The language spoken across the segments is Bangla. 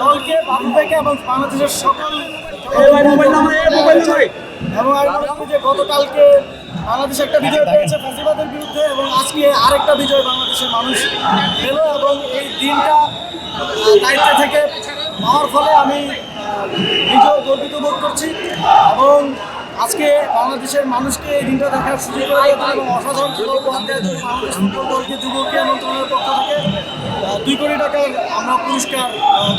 দলকে ভালো থেকে এবং বাংলাদেশের সকল এবং গতকালকে বাংলাদেশ একটা বিজয় পেয়েছে ফ্যাসিবাদের বিরুদ্ধে এবং আজকে আরেকটা বিজয় বাংলাদেশের মানুষ পেল এবং এই দিনটা দায়িত্বে থেকে পাওয়ার ফলে আমি নিজেও গর্বিত বোধ করছি এবং আজকে বাংলাদেশের মানুষকে এই দিনটা দেখার সুযোগ এবং অসাধারণ খেলা উপহার বাংলাদেশ দলকে যুবকী আহ, দুই কোটি টাকার আমরা পুরস্কার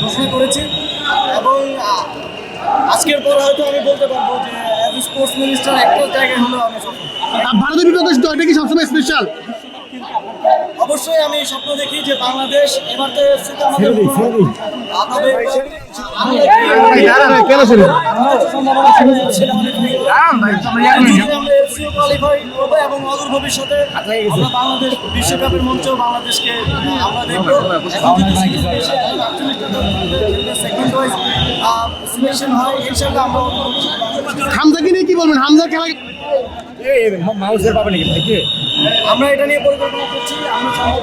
ঘোষণা করেছি। এবং আজকের পর হয়তো আমি বলতে পারব যে স্পোর্টস মিনিস্টার একটা জায়গায় হলেও আমি সফল। ভারতের বিপক্ষে জয়টা কি সবসময় স্পেশাল অবশ্যই আমি স্বপ্ন দেখি যে বাংলাদেশ এবার তো আমাদের এবং অদূর ভবিষ্যতে আমরা বাংলাদেশ বিশ্বকাপের মঞ্চেও বাংলাদেশকে আমরা দেখব। সেকেন্ড ওয়াইজ সিলেকশন হয় ইনশাল্লাহ আমরা হামজাকে নিয়ে কি বলবেন? হামজার খেলা আমরা এটা নিয়ে পরিকল্পনা করছি আমরা সম্ভব